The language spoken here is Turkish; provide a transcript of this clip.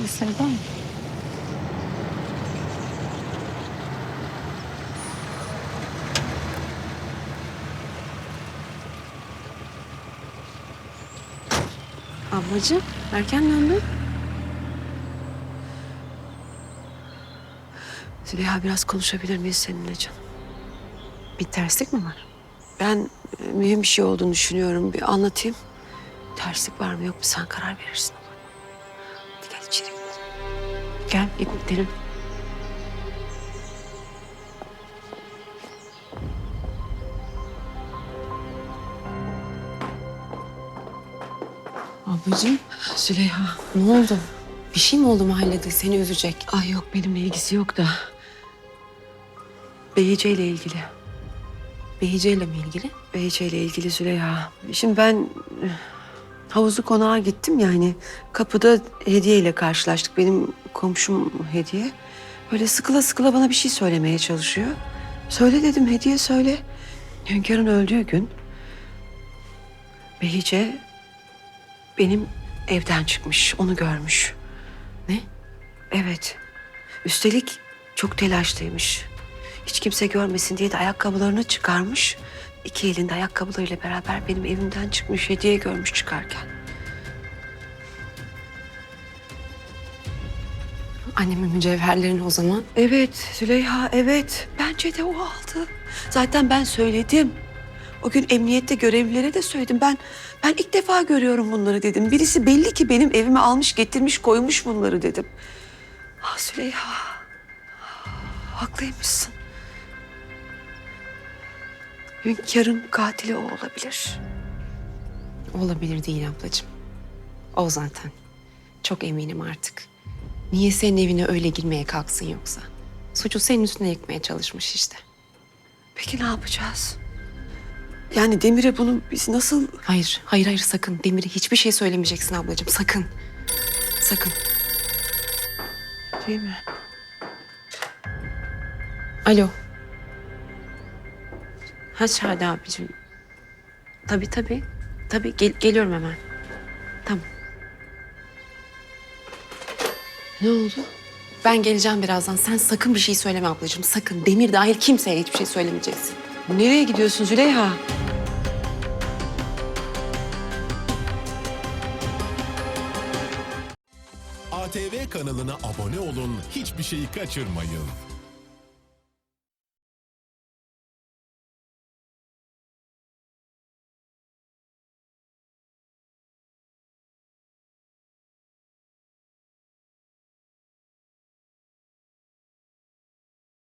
Lisede mi? Ablacığım erken döndün. Züleyha biraz konuşabilir miyiz seninle canım? Bir terslik mi var? Ben e, mühim bir şey olduğunu düşünüyorum. Bir anlatayım. Terslik var mı yok mu sen karar verirsin. Gel içeri gidelim. Ablacığım Züleyha. ne oldu? Bir şey mi oldu mahallede seni üzecek? Ay yok benimle ilgisi yok da. Behice ile ilgili. Behice ile mi ilgili? Behice ile ilgili Züleyha. Şimdi ben havuzlu konağa gittim yani. Kapıda hediye ile karşılaştık. Benim komşum hediye. Böyle sıkıla sıkıla bana bir şey söylemeye çalışıyor. Söyle dedim hediye söyle. Hünkârın öldüğü gün Behice benim evden çıkmış. Onu görmüş. Ne? Evet. Üstelik çok telaşlıymış. Hiç kimse görmesin diye de ayakkabılarını çıkarmış. İki elinde ayakkabılarıyla beraber benim evimden çıkmış. Hediye görmüş çıkarken. Annemin mücevherlerini o zaman. Evet Züleyha evet. Bence de o aldı. Zaten ben söyledim. O gün emniyette görevlilere de söyledim. Ben ben ilk defa görüyorum bunları dedim. Birisi belli ki benim evime almış getirmiş koymuş bunları dedim. Ah Züleyha. Haklıymışsın. Hünkârın katili o olabilir. Olabilir değil ablacığım. O zaten. Çok eminim artık. Niye senin evine öyle girmeye kalksın yoksa? Suçu senin üstüne yıkmaya çalışmış işte. Peki ne yapacağız? Yani Demir'e bunu biz nasıl... Hayır, hayır, hayır sakın. Demir'e hiçbir şey söylemeyeceksin ablacığım. Sakın. Sakın. Değil mi? Alo. Ha Şadi abicim. Tabii tabii. Tabii gel- geliyorum hemen. Tamam. Ne oldu? Ben geleceğim birazdan. Sen sakın bir şey söyleme ablacığım. Sakın. Demir dahil kimseye hiçbir şey söylemeyeceksin. Nereye gidiyorsun Züleyha? ATV kanalına abone olun, hiçbir şeyi kaçırmayın.